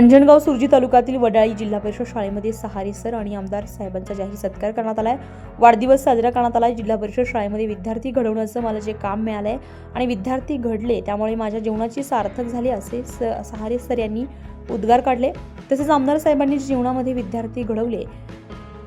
अंजनगाव सुरजी तालुक्यातील वडाळी जिल्हा परिषद शाळेमध्ये सहारे सर आणि आमदार साहेबांचा जाहीर सत्कार करण्यात आलाय. वाढदिवस साजरा करण्यात आलाय. जिल्हा परिषद शाळेमध्ये विद्यार्थी घडवण्याचं मला जे काम मिळालंय आणि विद्यार्थी घडले त्यामुळे माझ्या जीवनाची सार्थक झाली असे स सहारे सर यांनी उद्गार काढले. तसेच आमदार साहेबांनी जीवनामध्ये विद्यार्थी घडवले.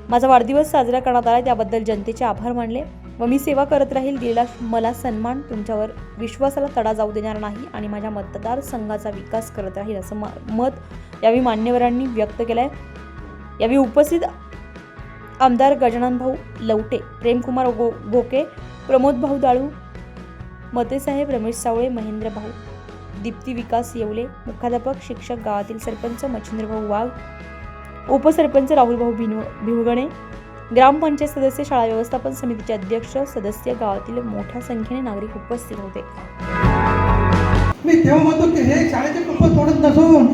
माझा वाढदिवस साजरा करण्यात आला त्याबद्दल जनतेचे आभार मानले. व मी सेवा करत राहील दिलेला मला सन्मान तुमच्यावर विश्वासाला तडा जाऊ देणार नाही आणि माझ्या मतदारसंघाचा विकास करत राहील असं म- मत यावेळी मान्यवरांनी व्यक्त केलं आहे यावेळी उपस्थित आमदार गजानन भाऊ लवटे प्रेमकुमार गो गोके प्रमोद भाऊ दाळू मतेसाहेब रमेश सावळे महेंद्र भाऊ दीप्ती विकास येवले मुख्याध्यापक शिक्षक गावातील सरपंच मच्छिंद्रभाऊ वाघ उपसरपंच राहुलभाऊ भिनव भिवगणे ग्रामपंचायत सदस्य शाळा व्यवस्थापन समितीचे अध्यक्ष सदस्य गावातील मोठ्या संख्येने नागरिक उपस्थित होते. मी तेव्हा म्हणतो की हे शाळेचे कुलप तोडत नसून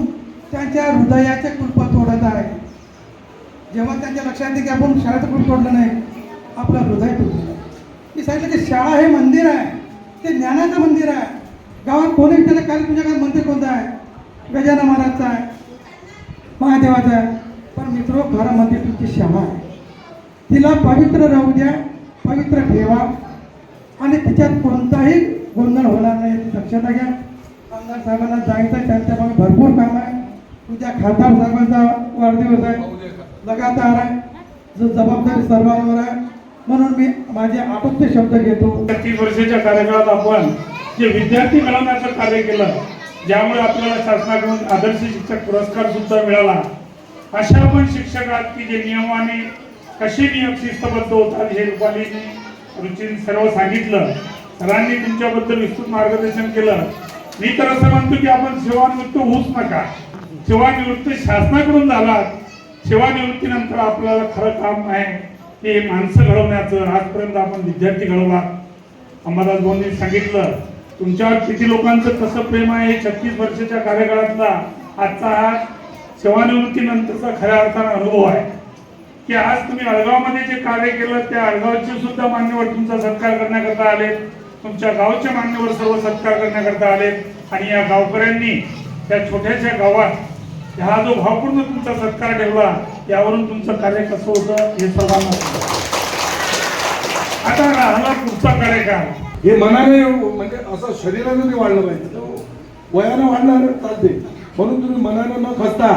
त्यांच्या हृदयाचे कुलप तोडत आहे. जेव्हा त्यांच्या लक्षात येते की आपण शाळेचं कुलप तोडलं नाही आपलं हृदय तुटलं मी सांगितलं की शाळा हे मंदिर आहे. ते ज्ञानाचं मंदिर आहे. गावात कोणी त्याला काल तुमच्या मंदिर कोणतं आहे? गजानन महाराजचं आहे महादेवाचं आहे. पण मित्र खरं मंदिर तुमची शाळा आहे. तिला पवित्र राहू द्या पवित्र ठेवा. आणि तिच्यात कोणताही गोंधळ होणार नाही याची दक्षता घ्या. आमदार साहेबांना जायचं आहे त्यांच्या मागे भरपूर काम आहे. तुझ्या खासदार साहेबांचा वाढदिवस आहे. लगातार आहे. जो जबाबदारी सर्वांवर आहे. म्हणून मी माझे आटोपते शब्द घेतो. तीस वर्षाच्या कार्यकाळात आपण जे विद्यार्थी मिळवण्याचं कार्य केलं ज्यामुळे आपल्याला शासनाकडून आदर्श शिक्षक पुरस्कार सुद्धा मिळाला. अशा पण शिक्षकात की जे नियमाने कसे नियम शिस्तबद्ध होतात हे रुपालीने रुचीने सर्व सांगितलं. सरांनी तुमच्याबद्दल विस्तृत मार्गदर्शन केलं. मी तर असं म्हणतो की आपण सेवानिवृत्त होऊच नका. सेवानिवृत्त शासनाकडून झाला. सेवानिवृत्तीनंतर आपल्याला खरं काम आहे की माणसं घडवण्याचं. आजपर्यंत आपण विद्यार्थी घडवला. अंबादास भाऊंनी सांगितलं. तुमच्यावर किती लोकांचं कसं प्रेम आहे छत्तीस वर्षाच्या कार्यकाळातला आजचा हा सेवानिवृत्तीनंतरचा खऱ्या अर्थानं अनुभव आहे. की आज तुम्ही अळगावमध्ये जे कार्य केलं त्या अळगावचे सुद्धा मान्यवर तुमचा सत्कार करण्याकरता आले तुमच्या गावचे मान्यवर सर्व सत्कार करण्याकरता आले आणि या गावकऱ्यांनी त्या छोट्याशा गावात हा जो भावपूर्ण तुमचा सत्कार ठेवला यावरून तुमचं कार्य कसं होतं हे सर्वांना आता राहिला पुढचा कार्यकाळ. हे मनाने म्हणजे असं शरीराने वाढलं पाहिजे. तो वाढणार चालते म्हणून तुम्ही मनाने न खचता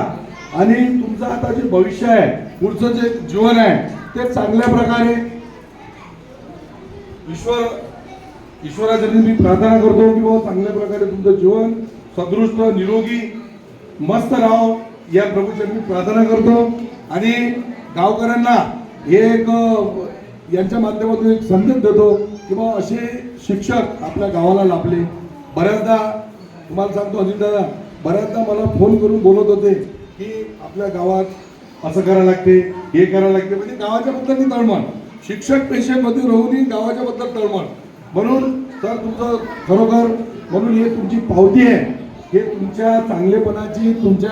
आणि तुमचं आता जे भविष्य आहे पुढचं जे जीवन आहे ते चांगल्या प्रकारे ईश्वर ईश्वराच्या मी प्रार्थना करतो की बाबा चांगल्या प्रकारे तुमचं जीवन सदृष्ट निरोगी मस्त राहो. या प्रभूचरणी प्रार्थना करतो. आणि गावकऱ्यांना हे एक यांच्या माध्यमातून एक संदेश देतो की बाबा असे शिक्षक आपल्या गावाला लाभले. बऱ्याचदा तुम्हाला सांगतो अजित दादा बऱ्याचदा मला फोन करून बोलत होते. की आपल्या गावात असं करायला लागते हे करायला लागते. म्हणजे गावाच्या बद्दल तळमळ. शिक्षक पेशेमध्ये राहूनही गावाच्या बद्दल तळमळ. म्हणून सर तुमचं खरोखर म्हणून हे तुमची पावती आहे. हे तुमच्या चांगलेपणाची तुमच्या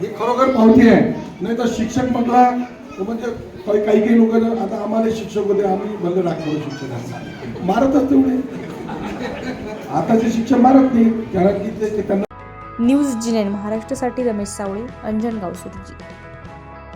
ही खरोखर पावती आहे. नाही तर शिक्षक म्हटला तर म्हणजे काही काही काही लोक आता आम्हाला शिक्षक होते आम्ही बंद टाकतो शिक्षकांना मारतच तेवढे. आताचे शिक्षक मारत नाही कारण की ते त्यांना न्यूज जी नाईन महाराष्ट्रासाठी रमेश सावळे अंजन गावसुरजी.